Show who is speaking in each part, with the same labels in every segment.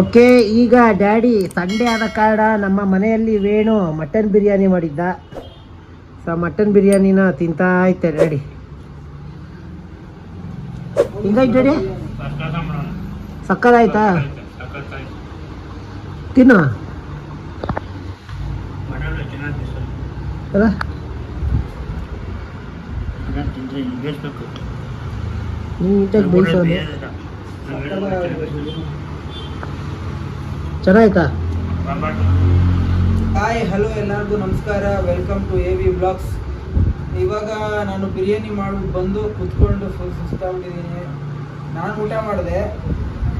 Speaker 1: Okay, ಈಗ daddy Sunday ಆದ ಕಾರಣ ನಮ್ಮ ಮನೆಯಲ್ಲಿ ವೇಣು ಮಟನ್ ಬಿರಿಯಾನಿ ಮಾಡಿದ್ದ. ಸೊ ಮಟನ್ ಬಿರಿಯಾನಿನ ತಿಂತಾ ಐತೆ ಡ್ಯಾಡಿ. ಹಿಂಗಾಯ್ತು ಡ್ಯಾಡಿ? ಸಕ್ಕದಾಯ್ತಾ ತಿನ್ನು. ಅಲ್ಲ. ನೀಟಾಗಿ ಬೇಯಿಸೋದು ಚೆನ್ನಾಯ್ತಾ
Speaker 2: ಹಾಯ್ ಹಲೋ ಎಲ್ಲರಿಗೂ ನಮಸ್ಕಾರ. Welcome to A V blogs ಇವಾಗ ನಾನು ಬಿರಿಯಾನಿ ಮಾಡಿ ಬಂದು ಕುತ್ಕೊಂಡು ಫುಲ್ ಸುಸ್ತಾಗ್ಬಿಟ್ಟಿದ್ದೀನಿ ನಾನು ಊಟ ಮಾಡಿದೆ.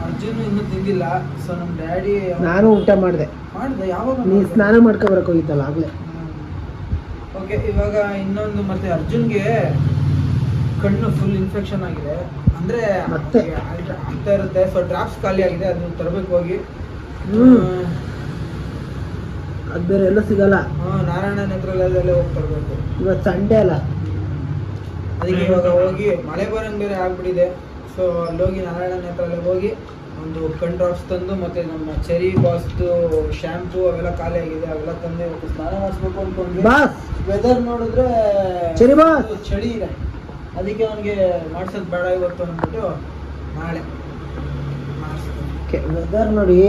Speaker 2: ಅರ್ಜುನ್ ಇನ್ನೂ ತಿಂದಿಲ್ಲ. ಸೊ ನಮ್ಮ ಡ್ಯಾಡಿ
Speaker 1: ನಾನು ಊಟ ಮಾಡಿದೆ.
Speaker 2: ಮಾಡಿದೆ. ಯಾವಾಗ
Speaker 1: ನೀ ಸ್ನಾನ ಮಾಡ್ಕೊಬರಕ್ಕೆ ಹೋಗಿತ್ತಲ್ಲ ಆಗಲೇ.
Speaker 2: ಓಕೆ ಇವಾಗ ಇನ್ನೊಂದು ಮತ್ತೆ ಅರ್ಜುನ್ಗೆ ಕಣ್ಣು ಫುಲ್ ಇನ್ಫೆಕ್ಷನ್ ಆಗಿದೆ. ಅಂದರೆ
Speaker 1: ಮತ್ತೆ?
Speaker 2: ಆಗ್ತಾ ಇರುತ್ತೆ. ಸೊ ಡ್ರಾಪ್ಸ್ ಖಾಲಿ ಆಗಿದೆ ಅದನ್ನ ತರಬೇಕು ಹೋಗಿ.
Speaker 1: ಹ್ಮ್. ಅದು ಬೇರೆ ಎಲ್ಲ ಸಿಗಲ್ಲ.
Speaker 2: ಹಾ ನಾರಾಯಣ
Speaker 1: ಇವತ್ತು ಸಂಡೇ ಅಲ್ಲ.
Speaker 2: ಅದಕ್ಕೆ ಇವಾಗ ಹೋಗಿ ಮಳೆ ಬರಂಗ್ ಬೇರೆ ಆಗ್ಬಿಟ್ಟಿದೆ. ಸೊ ಅಲ್ಲಿ ಹೋಗಿ ನಾರಾಯಣ ನೇತ್ರಾಲಯ ಹೋಗಿ ಒಂದು ಕಣ್ ಡ್ರಾಪ್ಸ್ ತಂದು ಮತ್ತೆ ನಮ್ಮ ಚೆರಿ ಬಾಸ್ದು ಶಾಂಪೂ ಅವೆಲ್ಲ ಖಾಲಿ ಆಗಿದೆ. ಅವೆಲ್ಲ ತಂದೆ ಇವತ್ತು ಸ್ನಾನ ಮಾಡಿಸ್ಬೇಕು ಅನ್ಕೊಂಡ್ವಿ.
Speaker 1: ಬಾಸ್
Speaker 2: ವೆದರ್ ನೋಡಿದ್ರೆ
Speaker 1: ಚೆರಿ ಬಾಸ್.
Speaker 2: ಚಳಿ ಇದೆ. ಅದಕ್ಕೆ ಅವನಿಗೆ ಮಾಡ್ಸೋದು ಬೇಡ ಇವತ್ತು ಅಂದ್ಬಿಟ್ಟು ನಾಳೆ.
Speaker 1: ವೆದರ್ ನೋಡಿ.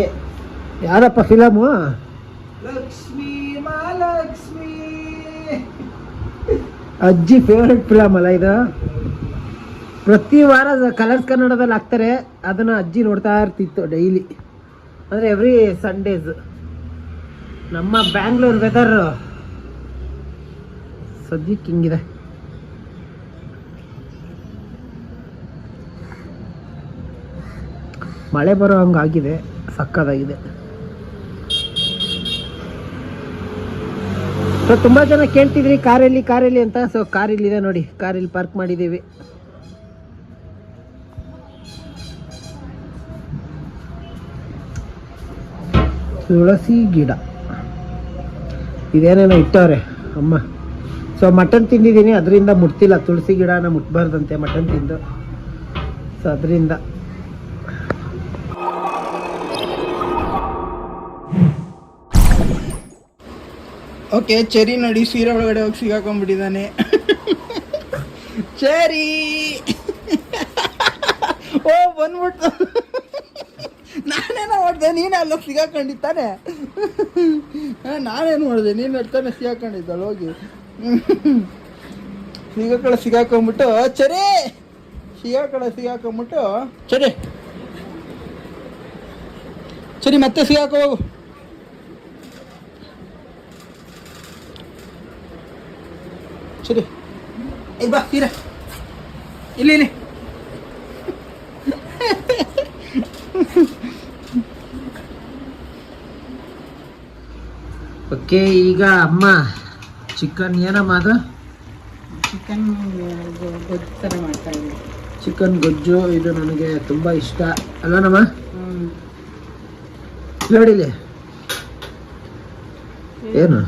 Speaker 1: ಯಾರಪ್ಪ ಫಿಲಮು
Speaker 2: ಲಕ್ಷ್ಮೀ ಮಹಾಲಕ್ಷ್ಮೀ
Speaker 1: ಅಜ್ಜಿ ಫೇವ್ರೆಟ್ ಫಿಲಮ್ ಅಲ್ಲ ಇದು. ಪ್ರತಿ ವಾರ ಕಲರ್ಸ್ ಕನ್ನಡದಲ್ಲಿ ಹಾಕ್ತಾರೆ. ಅದನ್ನ ಅಜ್ಜಿ ನೋಡ್ತಾ ಇರ್ತಿತ್ತು ಡೈಲಿ ಅಂದರೆ ಎವ್ರಿ ಸಂಡೇಸ್ ನಮ್ಮ ಬ್ಯಾಂಗ್ಳೂರ್ ವೆದರ್ ಸದ್ಯಕ್ಕೆ ಹಿಂಗಿದೆ. ಮಳೆ ಬರೋ ಹಂಗಾಗಿದೆ. ಸಕ್ಕದಾಗಿದೆ ಸೊ ತುಂಬಾ ಜನ ಕೇಳ್ತಿದ್ರಿ, ಕಾರಲ್ಲಿ ಕಾರಲ್ಲಿ ಅಂತ. ಸೊ ಕಾರ್ ಇಲ್ಲಿದೆ ನೋಡಿ ಕಾರ್ ಇಲ್ಲಿ ಪಾರ್ಕ್ ಮಾಡಿದ್ದೀವಿ. ತುಳಸಿ ಗಿಡ. ಇದೇನೇನೋ ಇಟ್ಟವ್ರೆ, ಅಮ್ಮ. ಸೊ ಮಟನ್ ತಿಂದಿದ್ದೀನಿ, ಅದರಿಂದ ಮುಟ್ತಿಲ್ಲ. ತುಳಸಿ ಗಿಡನ ಮುಟ್ಬಾರ್ದಂತೆ ಮಟನ್ ತಿಂದು. ಸೊ ಅದರಿಂದ.
Speaker 2: ಓಕೆ ಚೆರಿ ನೋಡಿ ಸೀರೆ ಒಳಗಡೆ ಹೋಗಿ ಸಿಗಾಕೊಂಡ್ಬಿಟ್ಟಿದ್ದಾನೆ. ಚೆರಿ ಓ ಬಂದ್ಬಿಟ್ಟು ನಾನೇನೋ ಮಾಡಿದೆ ನೀನು ಅಲ್ಲೋಗಿ ಸಿಗಾಕೊಂಡಿತ್ತಾನೆ ನಾನೇನು ಮಾಡಿದೆ ನೀನು ನಡ್ತಾನೆ ಸಿಗಾಕೊಂಡಿದ್ದಲ್ಲ ಹೋಗಿ. ಸಿಗಾಕಳ ಸಿಗಾಕೊಂಬಿಟ್ಟು ಚರಿ ಸಿಗಾಕಳ ಸಿಗಾಕೊಂಬಿಟ್ಟು ಚರಿ ಸರಿ ಮತ್ತೆ ಸಿಗಾಕೋ ಹೋಗು ಸರಿ ಏ ಬಾ ತೀರ ಇಲ್ಲಿ ಇಲ್ಲಿ.
Speaker 1: ಓಕೆ ಈಗ ಅಮ್ಮ ಚಿಕನ್ ಏನಮ್ಮ ಅದು
Speaker 3: ಚಿಕನ್ ಗೊಜ್ಜು ಥರ ಮಾಡ್ತಾ ಇದ್ದೀನಿ.
Speaker 1: ಚಿಕನ್ ಗೊಜ್ಜು ಇದು ನನಗೆ ತುಂಬ ಇಷ್ಟ. ಅಲ್ಲನಮ್ಮ ನೋಡಿಲಿ. ಏನು?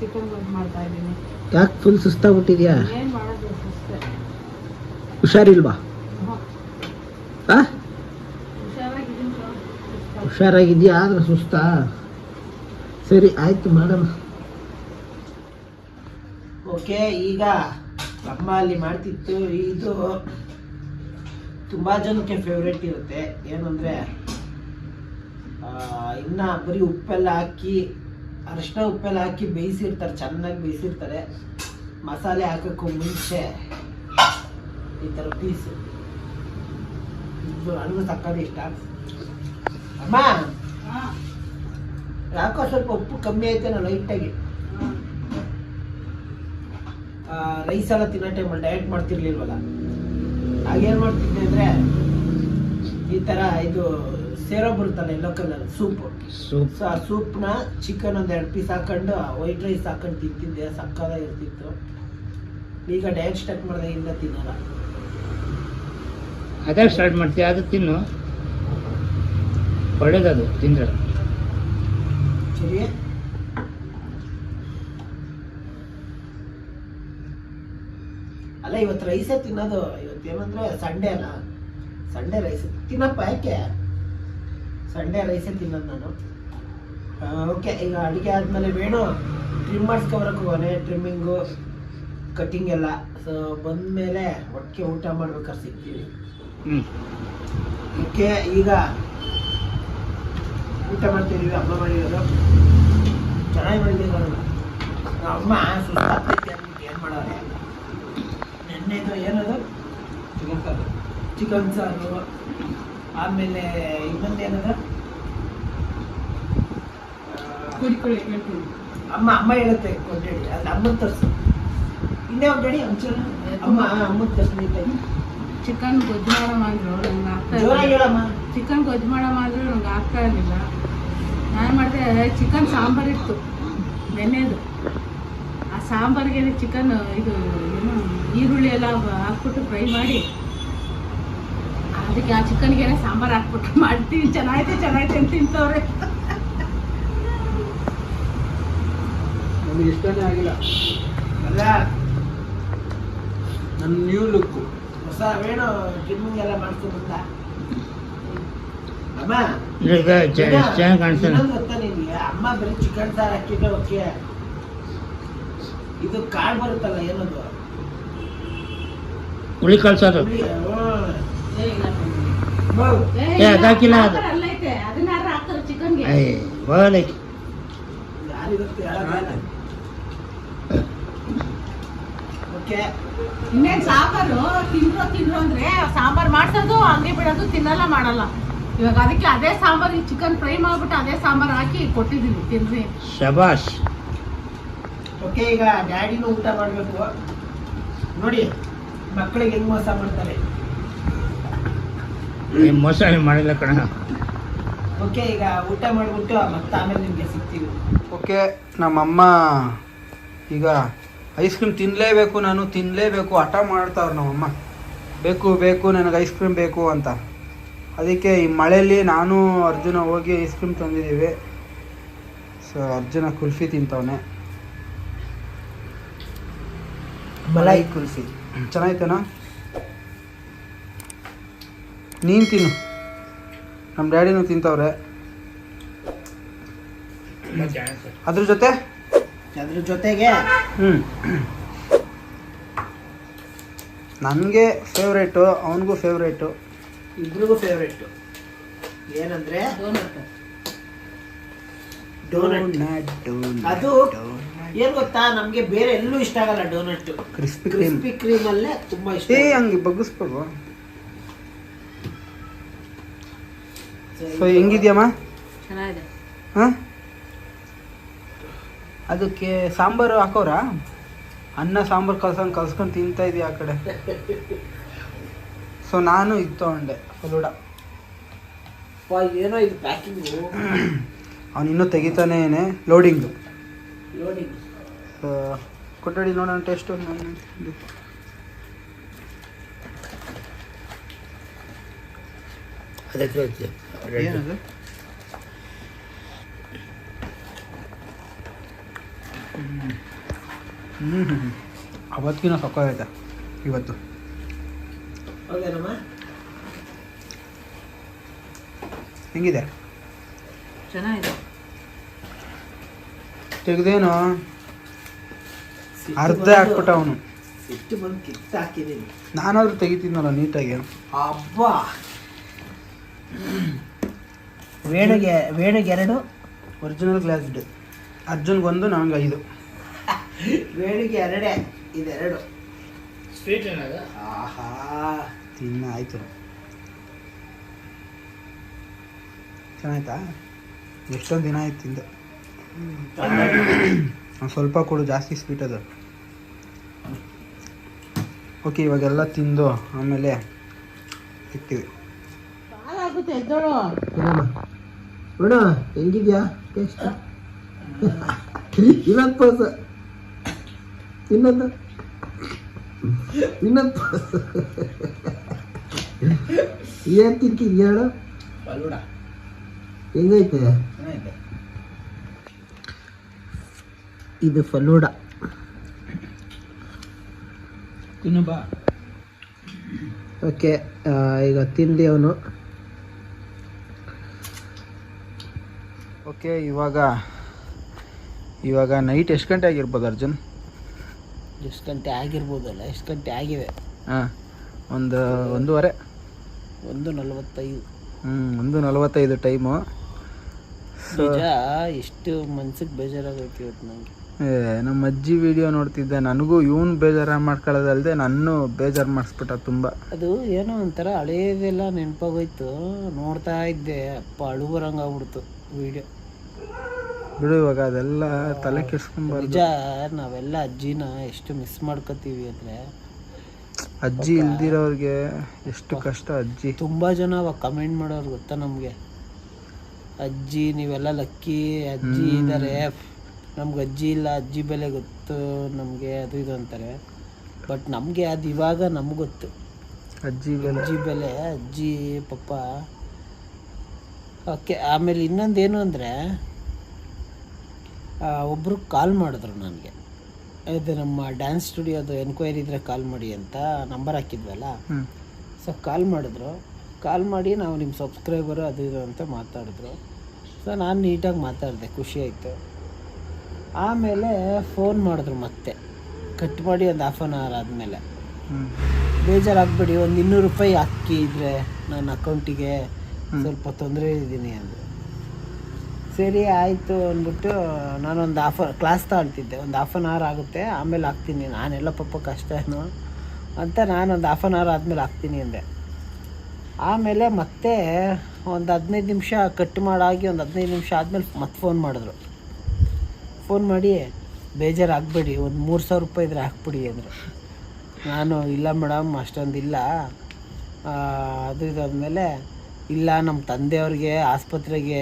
Speaker 3: ಚಿಕನ್ ಗೊಜ್ಜು ಮಾಡ್ತಾ ಇದ್ದೀನಿ.
Speaker 1: ಯಾಕೆ ಫುಲ್ ಸುಸ್ತಾಗ್ಬಿಟ್ಟಿದ್ಯಾ? ಹುಷಾರಿಲ್ವಾ. ಹುಷಾರಾಗಿದ್ಯಾ? ಆದ್ರೆ ಸುಸ್ತಾ? ಸರಿ, ಆಯ್ತು ಮಾಡೋಣ ಓಕೆ ಈಗ ನಮ್ಮ ಅಲ್ಲಿ ಮಾಡ್ತಿತ್ತು. ಇದು ತುಂಬ ಜನಕ್ಕೆ ಫೇವ್ರೇಟ್ ಇರುತ್ತೆ. ಏನಂದರೆ ಇನ್ನ ಬರೀ ಉಪ್ಪೆಲ್ಲ ಹಾಕಿ ಅರಿಶಿನ ಉಪ್ಪೆಲ್ಲ ಹಾಕಿ ಬೇಯಿಸಿರ್ತಾರೆ, ಚೆನ್ನಾಗಿ ಬೇಯಿಸಿರ್ತಾರೆ. ಮಸಾಲೆ ಹಾಕೋಕ್ಕೂ ಮುಂಚೆ ಈ ಥರ ಪೀಸು. ಇದು ನನಗೂ ಸಕ್ಕತ್ ಇಷ್ಟ? ಅಮ್ಮ! ಯಾಕೋ ಸ್ವಲ್ಪ ಉಪ್ಪು ಕಮ್ಮಿ ಐತೇನೋ ಲೈಟಾಗಿ. ರೈಸ್ ಎಲ್ಲ ತಿನ್ನೋ ಟೈಮಲ್ಲಿ ಡಯಟ್ ಮಾಡ್ತಿರ್ಲಿಲ್ವಲ್ಲ? ಆಗೇನು ಮಾಡ್ತಿದ್ದೆ ಅಂದರೆ ಈ ಥರ ಇದು ಸೇರೋ ಬರುತ್ತಲ್ಲ ಎಲ್ಲೋ ಕಲರ್ ಸೂಪ್.
Speaker 4: ಸೂಪ್.
Speaker 1: ಸೊ ಆ ಸೂಪ್ನ ಚಿಕನ್ ಒಂದು ಎರಡು ಪೀಸ್ ಹಾಕೊಂಡು ವೈಟ್ ರೈಸ್ ಹಾಕೊಂಡು ತಿಂತಿದ್ದೆ ಸಕ್ಕದಾಗಿರ್ತಿತ್ತು ಈಗ ಡಯಟ್ ಸ್ಟಾರ್ಟ್ ಮಾಡಿದಾಗಿಂದ ತಿನ್ನಲ್ಲ.
Speaker 4: ಅದೇ ಸ್ಟಾರ್ಟ್ ಮಾಡ್ತೀಯ ಅದು ತಿನ್ನು. ಒಳ್ಳೇದದು ತಿಂದ್ರೆ.
Speaker 1: ಸರಿ. ಅಲ್ಲ ಇವತ್ತು ರೈಸೇ ತಿನ್ನೋದು ಇವತ್ತೇನಂದ್ರೆ ಸಂಡೇ ಅಲ್ಲ. ಸಂಡೇ ರೈಸ್ ತಿನ್ನಪ್ಪ ಯಾಕೆ? ಸಂಡೇ ರೈಸೇ ತಿನ್ನೋದು ನಾನು. ಓಕೆ ಈಗ ಅಡುಗೆ ಆದಮೇಲೆ ವೇಣು ಟ್ರಿಮ್ ಮಾಡಿಸ್ಕೊಬರಕ್ಕೆ ಹೋಗೋನೆ ಟ್ರಿಮ್ಮಿಂಗು ಕಟ್ಟಿಂಗ್ ಎಲ್ಲ. ಸೊ ಬಂದಮೇಲೆ ಒಟ್ಟಿಗೆ ಊಟ ಮಾಡ್ಬೇಕಾದ್ರೆ ಸಿಗ್ತೀವಿ
Speaker 4: ಹ್ಞೂ
Speaker 1: ಓಕೆ ಈಗ ಊಟ ಮಾಡ್ತಿದ್ದೀವಿ ಅಮ್ಮ ಮಾಡಿರೋದು. ಚೆನ್ನಾಗಿ ಮಾಡಿದ್ದೀವಿ ನೋಡೋಣ ಅಮ್ಮ ಸುಸ್ತಾಗ್ತೈತೆ ಅಂದ್ಬಿಟ್ಟು ಏನು ಮಾಡೋರೆ ನೆನ್ನೆದು ಏನದು?
Speaker 2: ಚಿಕನ್ ಸಾರು.
Speaker 1: ಚಿಕನ್ ಸಾರು. ಆಮೇಲೆ ಇನ್ನೊಂದು ಏನದ
Speaker 3: ಕುಡಿ ಕುಡಿ ಹೇಳ್ತೀನಿ
Speaker 1: ಅಮ್ಮ ಅಮ್ಮ ಹೇಳುತ್ತೆ ಕೊಟ್ಟೇಳಿ ಅದು ಅಮ್ಮನ ತರಿಸು. ಇನ್ನೇ ಒಂದು ಗಡಿ ಒಂಚೂರು ಅಮ್ಮ ಅಮ್ಮನ ತರಿಸು ನೀಟಾಗಿ
Speaker 3: ಚಿಕನ್ ಗೊಜ್ಜು ಮಾಡಮ್ಮ ಮಾಡಿದ್ರು ನಂಗೆ ಆಗ್ತಾ
Speaker 1: ಜೋರಾಗಿ ಹೇಳಮ್ಮ.
Speaker 3: ಚಿಕನ್ ಗೊಜ್ಜು ಮಾಡಮ್ಮ ಮಾಡಿದ್ರು ನಂಗೆ ಆಗ್ತಾ ಇರಲಿಲ್ಲ. ನಾನು ಮಾಡಿದೆ ಚಿಕನ್ ಸಾಂಬಾರು ಇತ್ತು ನೆನ್ನೆದು. ಆ ಸಾಂಬಾರಿಗೆ ಚಿಕನ್ ಇದು ಏನು ಈರುಳ್ಳಿ ಎಲ್ಲ ಹಾಕ್ಬಿಟ್ಟು ಫ್ರೈ ಮಾಡಿ ಅದಕ್ಕೆ ಆ ಚಿಕನ್ಗೆ ಸಾಂಬಾರು ಹಾಕ್ಬಿಟ್ಟು ಮಾಡ್ತೀವಿ ಚೆನ್ನಾಗೈತೆ ಚೆನ್ನಾಗೈತೆ ಅಂತ ತಿಂತವ್ರೆ.
Speaker 2: ನಮಗೆ ಇಷ್ಟನೇ ಆಗಿಲ್ಲ.
Speaker 1: ಅಲ್ಲ
Speaker 2: ನನ್ನ ನ್ಯೂ ಲುಕ್
Speaker 1: ಹೊಸ ವೇಣು ಜಿಮ್ಮಿಂಗ್ ಎಲ್ಲ ಮಾಡ್ಕೊಂಡ್ಬಂದ ಅಮ್ಮ ಗೊತ್ತಾ ನಿನ್ಗೆ ಅಮ್ಮ ಬರೀ ಚಿಕನ್ ಸಾರು ಹಾಕಿದ್ರೆ ಓಕೆ ಇದು ಕಾಳು ಬರುತ್ತಲ್ಲ ಏನದು?
Speaker 4: ಹುಳಿ ಕಳ್ಸೋದು
Speaker 1: ಹುಳಿ, ಹ್ಮ್.
Speaker 3: ಏ, ಇಲ್ಲ ಕಣ್ರೀ.
Speaker 1: ಮೌ.
Speaker 4: ಏ, ಅದಾಕಿಲ್ಲ ಅದು.
Speaker 3: ಇನ್ನೇನ್ ಸಾಂಬಾರು? ತಿಂದ್ರು ತಿಂದ್ರು ಅಂದ್ರೆ ಸಾಂಬಾರ್ ಮಾಡ್ಸೋದು ಹಂಗೆ ಬಿಡೋದು ತಿನ್ನಲ್ಲ ಮಾಡಲ್ಲ. ಇವಾಗ ಅದಕ್ಕೆ ಅದೇ ಸಾಂಬಾರ್ ಚಿಕನ್ ಫ್ರೈ ಮಾಡ್ಬಿಟ್ಟು ಅದೇ ಸಾಂಬಾರ್ ಹಾಕಿ ಕೊಟ್ಟಿದ್ದೀನಿ ತಿನ್ರಿ.
Speaker 4: ಶಬಾಷ್.
Speaker 1: ಓಕೆ ಈಗ ಡ್ಯಾಡಿನೂ ಊಟ ಮಾಡಬೇಕು. ನೋಡಿ ಮಕ್ಕಳಿಗೆ ಹೆಂಗ್ ಮೋಸ ಮಾಡ್ತಾರೆ.
Speaker 4: ಈ ಮೋಸ ಏನ್ ಮಾಡಿಲ್ಲ ಕಣ.
Speaker 1: ಓಕೆ ಈಗ ಊಟ ಮಾಡಿಬಿಟ್ಟು ಮತ್ತೆ ಆಮೇಲೆ ನಿಮಗೆ ಸಿಗ್ತೀವಿ.
Speaker 2: ಓಕೆ ನಮ್ಮಮ್ಮ ಈಗ ಐಸ್ ಕ್ರೀಮ್ ತಿನ್ನಲೇಬೇಕು ನಾನು ತಿನ್ನಲೇಬೇಕು ಹಠ ಮಾಡ್ತಾವ್ರು ನಮ್ಮಮ್ಮ. ಬೇಕು ಬೇಕು ನನಗೆ ಐಸ್ ಕ್ರೀಮ್ ಬೇಕು ಅಂತ. ಅದಕ್ಕೆ ಈ ಮಳೆಯಲ್ಲಿ ನಾನು ಅರ್ಜುನ ಹೋಗಿ ಐಸ್ ಕ್ರೀಮ್ ತಂದಿದ್ದೀವಿ. ಸೊ ಅರ್ಜುನ ಕುಲ್ಫಿ ತಿಂತವನೆ. ಮಲಾಯಿ ಕುಲ್ಫಿ. ಚೆನ್ನಾಯ್ತೇನಾ ನೀನು ತಿನ್ನು. ನಮ್ಮ ಡ್ಯಾಡಿನೂ ತಿಂತವ್ರೆ. ಅದ್ರ ಜೊತೆ?
Speaker 1: ಅದ್ರ ಜೊತೆಗೆ
Speaker 2: ಹ್ಞೂ ನನಗೆ ಫೇವ್ರೇಟು ಅವನಿಗೂ ಫೇವ್ರೇಟು
Speaker 1: ಇಬ್ರಿಗೂ ಫೇವ್ರೇಟು ಏನಂದ್ರೆ? ಡೋನಟ್ ಅದು ಏನು ಗೊತ್ತಾ? ನಮಗೆ ಬೇರೆ ಎಲ್ಲೂ ಇಷ್ಟ ಆಗಲ್ಲ donut
Speaker 2: Krispy Kreme
Speaker 1: Krispy Kreme ಅಲ್ಲೇ ತುಂಬಾ ಇಷ್ಟ.
Speaker 2: ಏ ಹಂಗೆ ಬಗ್ಗಿಸ್ಬೇಕು ಸೊ ಹೆಂಗಿದ್ಯಮ್ಮ?
Speaker 3: ಚೆನ್ನಾಗಿದೆ.
Speaker 2: ಹಾಂ? ಅದಕ್ಕೆ ಸಾಂಬಾರು ಹಾಕೋರಾ? ಅನ್ನ ಸಾಂಬಾರು ಕಲ್ಸಂಗೆ ಕಲ್ಸ್ಕೊಂಡು ತಿಂತಾ ಇದೀಯ ಆ ಕಡೆ. ಸೊ ನಾನು ಇದು ತೊಗೊಂಡೆ ಫಲೂಡ.
Speaker 1: ಏನೋ ಇದು ಪ್ಯಾಕಿಂಗು
Speaker 2: ಅವನು ಇನ್ನೂ ತೆಗಿತಾನೇ ಲೋಡಿಂಗು
Speaker 1: ಲೋಡಿಂಗ್
Speaker 2: ಕೊಟ್ಟಡಿ ನೋಡೋಣ ಟೆಸ್ಟು
Speaker 4: ಅದಕ್ಕೆ
Speaker 2: ಏನದು? ಹ್ಞೂ ಹ್ಞೂ ಅವತ್ತಿನ ಸೊಕ್ಕಾಗೈತೆ ಇವತ್ತು.
Speaker 1: ಹೌದೇನಮ್ಮ?
Speaker 2: ಹೆಂಗಿದೆ?
Speaker 3: ಚೆನ್ನಾಗಿದೆ.
Speaker 2: ತೆಗ್ದೇನು? ಅರ್ಧ ಹಾಕ್ಬಿಟ್ಟ ಅವನು.
Speaker 1: ಎಷ್ಟು ಬಂದು ಕಿತ್ತು ಹಾಕಿದ್ದೀನಿ
Speaker 2: ನಾನಾದ್ರೂ ತೆಗಿತೀನಲ್ಲ ನೀಟಾಗಿ?
Speaker 1: ಅಬ್ಬ! ವೇಣಿಗೆ ವೇಣಿಗೆ ಎರಡು
Speaker 2: ಒರಿಜಿನಲ್ ಗ್ಲಾಸ್ಡ್ ಅರ್ಜುನ್ಗೊಂದು ನನಗೆ ಐದು.
Speaker 1: ವೇಣಿಗೆ ಎರಡೇ ಇದೆರಡು.
Speaker 4: ಸ್ವೀಟ್ ಏನಾಗ
Speaker 1: ಆಹಾ
Speaker 2: ತಿನ್ನ ಆಯಿತು. ಚೆನ್ನಾಯ್ತಾ? ಎಷ್ಟೊಂದು ದಿನ ಆಯ್ತು ತಿಂದು. ಒಂದ್ ಸ್ವಲ್ಪ ಕೊಡು ಜಾಸ್ತಿ ಸ್ವೀಟ್ ಅದು. ಓಕೆ ಇವಾಗೆಲ್ಲ ತಿಂದು ಆಮೇಲೆ ಸಿಗ್ತೀವಿ
Speaker 3: ಹಾಲಾಗುತ್ತೆ ಎದ್ದೋಳು.
Speaker 1: ನೋಡ ಹೆಂಗಿದ್ಯಾ? ಟೇಸ್ಟ್. ಇನ್ನೊಂದು ಪೋಸ್. ಇನ್ನೊಂದು. ಇನ್ನೊಂದು ಪಾಸ. ಏನ್ ತಿಂತಿದ್ಯಾ
Speaker 2: ಫಲೂಡ
Speaker 1: ಹೆಂಗೈತೆ? ಇದು ಫಲೂಡ.
Speaker 2: ತಿನ್ನು ಬಾ.
Speaker 1: ಓಕೆ ಈಗ ತಿಂದಿ ಅವನು.
Speaker 2: ಓಕೆ ಇವಾಗ ಇವಾಗ ನೈಟ್ ಎಷ್ಟು ಗಂಟೆ ಆಗಿರ್ಬೋದು ಅರ್ಜುನ್?
Speaker 1: ಎಷ್ಟು ಗಂಟೆ ಆಗಿರ್ಬೋದಲ್ಲ ಎಷ್ಟು ಗಂಟೆ ಆಗಿದೆ?
Speaker 2: ಹಾಂ ಒಂದು ಒಂದೂವರೆ.
Speaker 1: ಒಂದು ನಲವತ್ತೈದು.
Speaker 2: ಹ್ಞೂ ಒಂದು ನಲವತ್ತೈದು ಟೈಮು.
Speaker 1: ನಿಜ ಎಷ್ಟು ಮನ್ಸಿಗೆ ಬೇಜಾರಾಗೈತಿ ಇವತ್ತು ನನಗೆ
Speaker 2: ನಮ್ಮ ಅಜ್ಜಿ ವಿಡಿಯೋ ನೋಡ್ತಿದ್ದೆ. ನನಗೂ ಇವನು ಬೇಜಾರ ಮಾಡ್ಕೊಳ್ಳೋದಲ್ದೆ ನಾನು ಬೇಜಾರು ಮಾಡಿಸ್ಬಿಟ್ಟ ತುಂಬ.
Speaker 1: ಅದು ಏನೋ ಒಂಥರ ಹಳೇದೆಲ್ಲ ನೆನಪಾಗೋಯ್ತು. ನೋಡ್ತಾ ಇದ್ದೆ ಅಪ್ಪ ಅಳು ಬರಂಗೆ ಆಗ್ಬಿಡ್ತು ವಿಡಿಯೋ
Speaker 2: ಬಿಡು ಇವಾಗ ಅದೆಲ್ಲ ತಲೆ ಕೆಡ್ಸ್ಕೊಂಬಾರ್ದು.
Speaker 1: ನಿಜ ನಾವೆಲ್ಲ ಅಜ್ಜಿನ ಎಷ್ಟು ಮಿಸ್ ಮಾಡ್ಕೋತೀವಿ ಅಂದ್ರೆ.
Speaker 2: ಅಜ್ಜಿ ಇಲ್ದಿರೋರ್ಗೆ ಎಷ್ಟು ಕಷ್ಟ ಅಜ್ಜಿ.
Speaker 1: ತುಂಬಾ ಜನ ಅವಾಗ ಕಮೆಂಟ್ ಮಾಡೋರು ಗೊತ್ತಾ ನಮಗೆ? ಅಜ್ಜಿ ನೀವೆಲ್ಲ ಲಕ್ಕಿ ಅಜ್ಜಿ ಇದಾರೆ. ನಮ್ಗೆ ಅಜ್ಜಿ ಇಲ್ಲ ಅಜ್ಜಿ ಬೆಲೆ ಗೊತ್ತು ನಮಗೆ ಅದು ಇದು ಅಂತಾರೆ. ಬಟ್ ನಮಗೆ ಅದು ಇವಾಗ ನಮ್ಗೆ ಗೊತ್ತು.
Speaker 2: ಅಜ್ಜಿ ಬೆಲೆ.
Speaker 1: ಅಜ್ಜಿ ಬೆಲೆ ಅಜ್ಜಿ ಪಪ್ಪ ಓಕೆ ಆಮೇಲೆ ಇನ್ನೊಂದೇನು ಅಂದರೆ ಒಬ್ಬರು ಕಾಲ್ ಮಾಡಿದ್ರು ನನಗೆ. ಇದು ನಮ್ಮ ಡ್ಯಾನ್ಸ್ ಸ್ಟುಡಿಯೋದು ಎನ್ಕ್ವೈರಿ ಇದ್ರೆ ಕಾಲ್ ಮಾಡಿ ಅಂತ ನಂಬರ್ ಹಾಕಿದ್ವಲ್ಲ? ಸೊ ಕಾಲ್ ಮಾಡಿದ್ರು. ಕಾಲ್ ಮಾಡಿ ನಾವು ನಿಮ್ಮ ಸಬ್ಸ್ಕ್ರೈಬರು ಅದು ಇದು ಅಂತ ಮಾತಾಡಿದ್ರು. ಸೊ ನಾನು ನೀಟಾಗಿ ಮಾತಾಡಿದೆ ಖುಷಿ ಆಯಿತು. ಆಮೇಲೆ ಫೋನ್ ಮಾಡಿದ್ರು ಮತ್ತೆ. ಕಟ್ ಮಾಡಿ ಒಂದು ಹಾಫ್ ಆನ್ ಅವರ್ ಆದಮೇಲೆ. ಬೇಜಾರಾಗಬೇಡಿ ಒಂದು ಇನ್ನೂರು ರೂಪಾಯಿ ಹಾಕಿ ಇದ್ರೆ ನನ್ನ ಅಕೌಂಟಿಗೆ ಸ್ವಲ್ಪ ತೊಂದರೆ ಇದ್ದೀನಿ ಅಂದರು. ಸರಿ, ಆಯಿತು ಅಂದ್ಬಿಟ್ಟು ನಾನೊಂದು ಹಾಫ್ ಕ್ಲಾಸ್ ತಗೊಳ್ತಿದ್ದೆ ಒಂದು ಹಾಫ್ ಆನ್ ಅವರ್ ಆಗುತ್ತೆ, ಆಮೇಲೆ ಹಾಕ್ತೀನಿ. ನಾನೆಲ್ಲ ಪಾಪ ಕಷ್ಟ ಏನು? ಅಂತ ನಾನೊಂದು ಹಾಫ್ ಆನ್ ಅವರ್ ಆದಮೇಲೆ ಹಾಕ್ತೀನಿ ಅಂದೆ. ಆಮೇಲೆ ಮತ್ತೆ ಒಂದು ಹದಿನೈದು ನಿಮಿಷ ಕಟ್ ಮಾಡಾಗಿ ಒಂದು ಹದಿನೈದು ನಿಮಿಷ ಆದಮೇಲೆ ಮತ್ತೆ ಫೋನ್ ಮಾಡಿದ್ರು. ಫೋನ್ ಮಾಡಿ, ಬೇಜಾರಾಗಬೇಡಿ, ಒಂದು ಮೂರು ಸಾವಿರ ರೂಪಾಯಿ ಇದ್ರೆ ಹಾಕ್ಬಿಡಿ ಅಂದರು. ನಾನು, ಇಲ್ಲ ಮೇಡಮ್ ಅಷ್ಟೊಂದಿಲ್ಲ. ಅದು ಇದಾದ್ಮೇಲೆ ಇಲ್ಲ ನಮ್ಮ ತಂದೆಯವ್ರಿಗೆ ಆಸ್ಪತ್ರೆಗೆ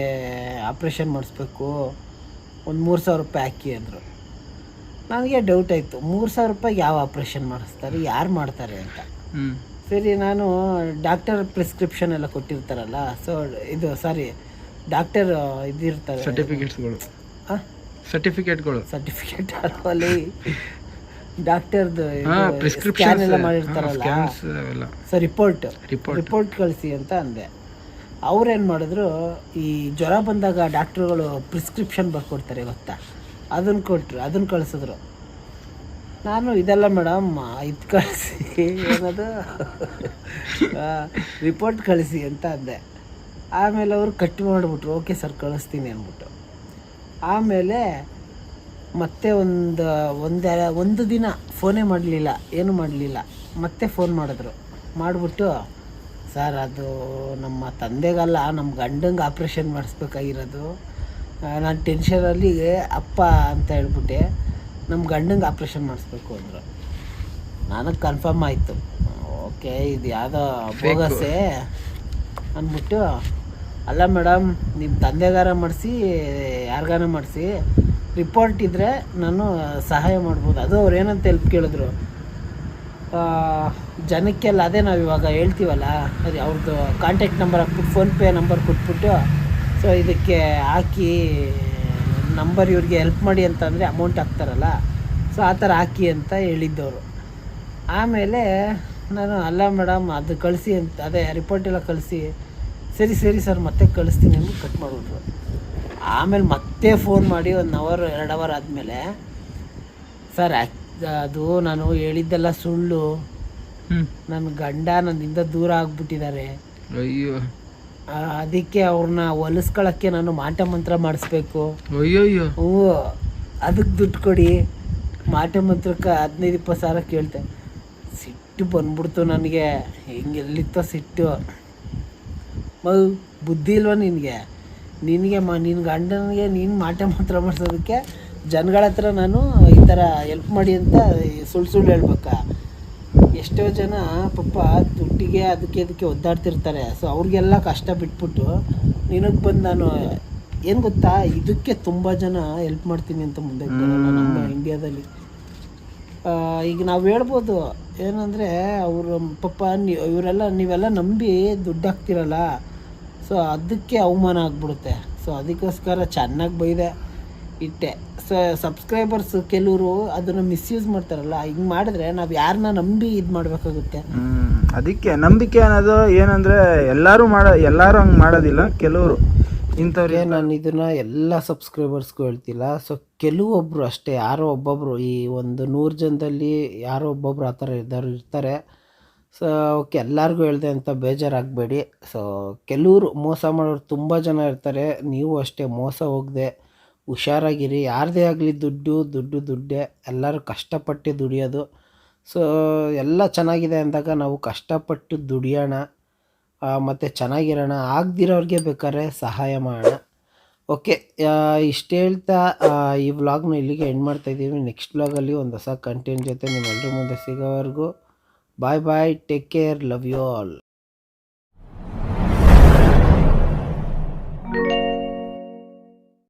Speaker 1: ಆಪ್ರೇಷನ್ ಮಾಡಿಸ್ಬೇಕು. ಒಂದು ಮೂರು ಸಾವಿರ ರೂಪಾಯಿ ಹಾಕಿ ಅಂದರು. ನನಗೆ ಡೌಟ್ ಆಯಿತು. ಮೂರು ಸಾವಿರ ರೂಪಾಯಿ ಯಾವ ಆಪ್ರೇಷನ್ ಮಾಡಿಸ್ತಾರೆ ಯಾರು ಮಾಡ್ತಾರೆ ಅಂತ. ಸರಿ ನಾನು ಡಾಕ್ಟರ್ ಪ್ರಿಸ್ಕ್ರಿಪ್ಷನ್ ಎಲ್ಲ ಕೊಟ್ಟಿರ್ತಾರಲ್ಲ ಸೊ ಇದು ಸಾರಿ ಡಾಕ್ಟರ್ ಇದಿರ್ತಾರೆ.
Speaker 2: ಸರ್ಟಿಫಿಕೇಟ್ಸ್ಗಳು
Speaker 1: ಹಾಂ
Speaker 2: ಸರ್ಟಿಫಿಕೇಟ್ಗಳು
Speaker 1: ಸರ್ಟಿಫಿಕೇಟ್ ಅಲ್ಲಿ ಡಾಕ್ಟರ್ದು
Speaker 2: ಪ್ರಿಸ್ಕ್ರಿಪ್ಷನ್
Speaker 1: ಎಲ್ಲ ಮಾಡಿರ್ತಾರಲ್ಲ. ಸೊ ರಿಪೋರ್ಟ್
Speaker 2: ರಿಪೋರ್ಟ್
Speaker 1: ಕಳಿಸಿ ಅಂತ ಅಂದೆ. ಅವ್ರೇನು ಮಾಡಿದ್ರು, ಈ ಜ್ವರ ಬಂದಾಗ ಡಾಕ್ಟ್ರುಗಳು ಪ್ರಿಸ್ಕ್ರಿಪ್ಷನ್ ಬರ್ಕೊಡ್ತಾರೆ ಗೊತ್ತಾ? ಅದನ್ನು ಕೊಟ್ಟರು ಅದನ್ನು ಕಳಿಸಿದ್ರು. ನಾನು ಇದೆಲ್ಲ ಮೇಡಮ್, ಇದು ಕಳಿಸಿ, ಏನದು? ರಿಪೋರ್ಟ್ ಕಳಿಸಿ ಅಂತ ಅಂದೆ. ಆಮೇಲೆ ಅವರು ಕಟ್ ಮಾಡಿಬಿಟ್ರು, ಓಕೆ ಸರ್ ಕಳಿಸ್ತೀನಿ ಅಂದ್ಬಿಟ್ಟು. ಆಮೇಲೆ ಮತ್ತೆ ಒಂದು ಒಂದು ಒಂದು ದಿನ ಫೋನೇ ಮಾಡಲಿಲ್ಲ, ಏನು ಮಾಡಲಿಲ್ಲ. ಮತ್ತೆ ಫೋನ್ ಮಾಡಿದ್ರು. ಮಾಡಿಬಿಟ್ಟು ಸರ್ ಅದು ನಮ್ಮ ತಂದೆಗಲ್ಲ ನಮ್ಮ ಗಂಡಂಗೆ ಆಪ್ರೇಷನ್ ಮಾಡಿಸ್ಬೇಕಾಗಿರೋದು. ನಾನು ಟೆನ್ಷನಲ್ಲಿ ಅಪ್ಪ ಅಂತ ಹೇಳ್ಬಿಟ್ಟೆ ನಮ್ಮ ಗಂಡಂಗೆ ಆಪ್ರೇಷನ್ ಮಾಡಿಸ್ಬೇಕು ಅಂದರು. ನನಗೆ ಕನ್ಫರ್ಮ್ ಆಯಿತು. ಓಕೆ ಇದು ಯಾವುದೋ ಬೋಗಸೆ ಅಂದ್ಬಿಟ್ಟು ಅಲ್ಲ ಮೇಡಮ್ ನಿಮ್ಮ ತಂದೆಗಾರ ಮಾಡಿಸಿ ಯಾರಿಗಾರ ಮಾಡಿಸಿ ರಿಪೋರ್ಟ್ ಇದ್ದರೆ ನಾನು ಸಹಾಯ ಮಾಡ್ಬೋದು. ಅದು ಅವ್ರು ಏನಂತ ಹೆಲ್ಪ್ ಕೇಳಿದ್ರು. ಜನಕ್ಕೆಲ್ಲ ಅದೇ ನಾವು ಇವಾಗ ಹೇಳ್ತೀವಲ್ಲ, ಅದೇ ಅವ್ರದ್ದು ಕಾಂಟ್ಯಾಕ್ಟ್ ನಂಬರ್ ಹಾಕ್ಬಿಟ್ಟು ಫೋನ್ಪೇ ನಂಬರ್ ಕೊಟ್ಬಿಟ್ಟು ಸೊ ಇದಕ್ಕೆ ಹಾಕಿ ನಂಬರ್ ಇವ್ರಿಗೆ ಹೆಲ್ಪ್ ಮಾಡಿ ಅಂತಂದರೆ ಅಮೌಂಟ್ ಹಾಕ್ತಾರಲ್ಲ ಸೊ ಆ ಥರ ಹಾಕಿ ಅಂತ ಹೇಳಿದ್ದವರು. ಆಮೇಲೆ ನಾನು, ಅಲ್ಲ ಮೇಡಮ್ ಅದು ಕಳಿಸಿ ಅಂತ, ಅದೇ ರಿಪೋರ್ಟ್ ಎಲ್ಲ ಕಳಿಸಿ, ಸರಿ ಸರಿ ಸರ್ ಮತ್ತೆ ಕಳಿಸ್ತೀನಿ ಅಂತ ಕಟ್ ಮಾಡಿಬಿಟ್ರು. ಆಮೇಲೆ ಮತ್ತೆ ಫೋನ್ ಮಾಡಿ ಒಂದು ಅವರ್ ಎರಡು ಅವರ್ ಆದಮೇಲೆ ಸರ್ ಅದು ನಾನು ಹೇಳಿದ್ದೆಲ್ಲ ಸುಳ್ಳು. ನನ್ನ ಗಂಡ ನನ್ನಿಂದ ದೂರ ಆಗ್ಬಿಟ್ಟಿದ್ದಾರೆ.
Speaker 2: ಅಯ್ಯೋ.
Speaker 1: ಅದಕ್ಕೆ ಅವ್ರನ್ನ ಹೊಲಿಸ್ಕೊಳಕ್ಕೆ ನಾನು ಮಾಟ ಮಂತ್ರ ಮಾಡಿಸ್ಬೇಕು.
Speaker 2: ಅಯ್ಯೋಯ್ಯೋ.
Speaker 1: ಹ್ಞೂ. ಅದಕ್ಕೆ ದುಡ್ಡು ಕೊಡಿ. ಮಾಟ ಮಂತ್ರಕ್ಕೆ ಹದಿನೈದು ಇಪ್ಪತ್ತು ಸಾವಿರ ಕೇಳ್ತೆ. ಸಿಟ್ಟು ಬಂದ್ಬಿಡ್ತು ನನಗೆ. ಹಿಂಗೆ ಎಲ್ಲಿತ್ತೋ ಸಿಟ್ಟು. ಮಗು ಬುದ್ಧಿ ಇಲ್ವಾ ನಿನಗೆ? ನಿನಗೆ ಮ ನಿನ್ನ ಗಂಡನಿಗೆ ನೀನು ಮಾಟ ಮಂತ್ರ ಮಾಡಿಸೋದಕ್ಕೆ ಜನಗಳ ಹತ್ರ ನಾನು ಈ ಥರ ಹೆಲ್ಪ್ ಮಾಡಿ ಅಂತ ಸುಳ್ಳು ಸುಳ್ಳು ಹೇಳ್ಬೇಕ? ಎಷ್ಟೋ ಜನ ಪಾಪ ದುಡ್ಡಿಗೆ ಅದಕ್ಕೆ ಅದಕ್ಕೆ ಒದ್ದಾಡ್ತಿರ್ತಾರೆ. ಸೊ ಅವ್ರಿಗೆಲ್ಲ ಕಷ್ಟ ಬಿಟ್ಬಿಟ್ಟು ನಿನಗೆ ಬಂದು ನಾನು ಏನು ಗೊತ್ತಾ? ಇದಕ್ಕೆ ತುಂಬ ಜನ ಹೆಲ್ಪ್ ಮಾಡ್ತೀನಿ ಅಂತ ಮುಂದೆ ಬರಲ್ಲ ನಮ್ಮ ಇಂಡಿಯಾದಲ್ಲಿ ಈಗ ನಾವು ಹೇಳ್ಬೋದು ಏನಂದರೆ ಅವರು ಪಾಪ ನೀವು ಇವರೆಲ್ಲ ನೀವೆಲ್ಲ ನಂಬಿ ದುಡ್ಡು ಹಾಕ್ತಿರಲ್ಲ ಸೊ ಅದಕ್ಕೆ ಅವಮಾನ ಆಗ್ಬಿಡುತ್ತೆ. ಸೊ ಅದಕ್ಕೋಸ್ಕರ ಚೆನ್ನಾಗಿ ಬೈದೆ. ಇಟ್ಟೆ. ಸ ಸಬ್ಸ್ಕ್ರೈಬರ್ಸ್ ಕೆಲವರು ಅದನ್ನು ಮಿಸ್ಯೂಸ್ ಮಾಡ್ತಾರಲ್ಲ ಹಿಂಗೆ ಮಾಡಿದ್ರೆ ನಾವು ಯಾರನ್ನ ನಂಬಿ ಇದು ಮಾಡಬೇಕಾಗುತ್ತೆ.
Speaker 2: ಅದಕ್ಕೆ ನಂಬಿಕೆ ಅನ್ನೋದು ಏನಂದ್ರೆ ಎಲ್ಲರೂ ಮಾಡ ಎಲ್ಲರೂ ಹಂಗೆ ಮಾಡೋದಿಲ್ಲ ಕೆಲವರು. ಇಂಥವ್ರಿಗೆ
Speaker 1: ನಾನು ಇದನ್ನ ಎಲ್ಲ ಸಬ್ಸ್ಕ್ರೈಬರ್ಸ್ಗೂ ಹೇಳ್ತಿಲ್ಲ. ಸೊ ಕೆಲವೊಬ್ಬರು ಅಷ್ಟೇ ಯಾರೋ ಒಬ್ಬೊಬ್ಬರು ಈ ಒಂದು ನೂರು ಜನದಲ್ಲಿ ಯಾರೋ ಒಬ್ಬೊಬ್ರು ಆ ಥರ ಇದ್ದವ್ರು ಇರ್ತಾರೆ. ಸೊ ಓಕೆ ಎಲ್ಲರಿಗೂ ಹೇಳಿದೆ ಅಂತ ಬೇಜಾರಾಗಬೇಡಿ. ಸೊ ಕೆಲವರು ಮೋಸ ಮಾಡೋರು ತುಂಬ ಜನ ಇರ್ತಾರೆ. ನೀವು ಅಷ್ಟೇ ಮೋಸ ಹೋಗದೆ. ಹುಷಾರಾಗಿರಿ. ಯಾರದೇ ಆಗಲಿ ದುಡ್ಡು ದುಡ್ಡು, ದುಡ್ಡೇ. ಎಲ್ಲರೂ ಕಷ್ಟಪಟ್ಟು ದುಡಿಯೋದು. ಸೊ ಎಲ್ಲ ಚೆನ್ನಾಗಿದೆ ಅಂದಾಗ ನಾವು ಕಷ್ಟಪಟ್ಟು ದುಡಿಯೋಣ. ಮತ್ತು ಚೆನ್ನಾಗಿರೋಣ. ಆಗದಿರೋರಿಗೆ ಬೇಕಾದ್ರೆ ಸಹಾಯ ಮಾಡೋಣ. ಓಕೆ ಇಷ್ಟು ಹೇಳ್ತಾ ಈ ವ್ಲಾಗ್ನ ಇಲ್ಲಿಗೆ ಎಂಡ್ ಮಾಡ್ತಾ ಇದ್ದೀವಿ. ನೆಕ್ಸ್ಟ್ ವ್ಲಾಗಲ್ಲಿ ಒಂದು ಹೊಸ ಕಂಟೆಂಟ್ ಜೊತೆ ನಿಮ್ಮೆಲ್ಲರ ಮುಂದೆ ಸಿಗೋವರೆಗೂ. Bye bye take care love you all